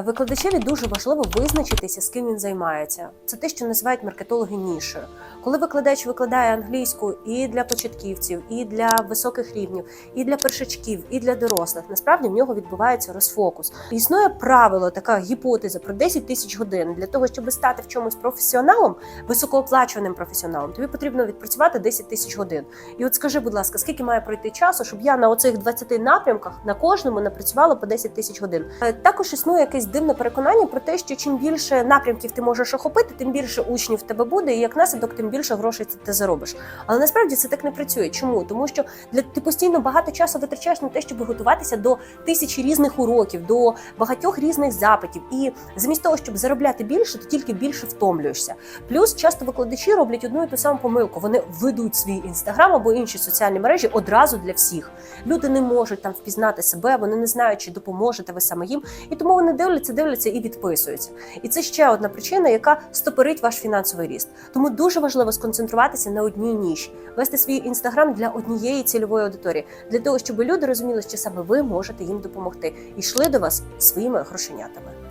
Викладачеві дуже важливо визначитися, з ким він займається. Це те, що називають маркетологи нішою. Коли викладач викладає англійську і для початківців, і для високих рівнів, і для першачків, і для дорослих, насправді в нього відбувається розфокус. Існує правило, така гіпотеза про 10 тисяч годин. Для того, щоб стати в чомусь професіоналом, високооплачуваним професіоналом, тобі потрібно відпрацювати 10 тисяч годин. І от скажи, будь ласка, скільки має пройти часу, щоб я на оцих 20 напрямках на кожному напрацювала по 10 тисяч годин. Е, Також існує якесь дивне переконання про те, що чим більше напрямків ти можеш охопити, тим більше учнів в тебе буде, і як наслідок, тим більше грошей ти- заробиш. Але насправді це так не працює. Чому? Тому що для ти постійно багато часу витрачаєш на те, щоб готуватися до тисячі різних уроків, до багатьох різних запитів. І замість того, щоб заробляти більше, ти тільки більше втомлюєшся. Плюс часто викладачі роблять одну і ту саму помилку. Вони ведуть свій інстаграм або інші соціальні мережі одразу для всіх. Люди не можуть там впізнати себе, вони не знають, чи допоможете ви саме їм, і тому вони дивляться, дивляться і відписуються. І це ще одна причина, яка стопорить ваш фінансовий ріст. Тому дуже важливо сконцентруватися на одній ніші, вести свій інстаграм для однієї цільової аудиторії, для того, щоб люди розуміли, що саме ви можете їм допомогти, і йшли до вас своїми грошенятами.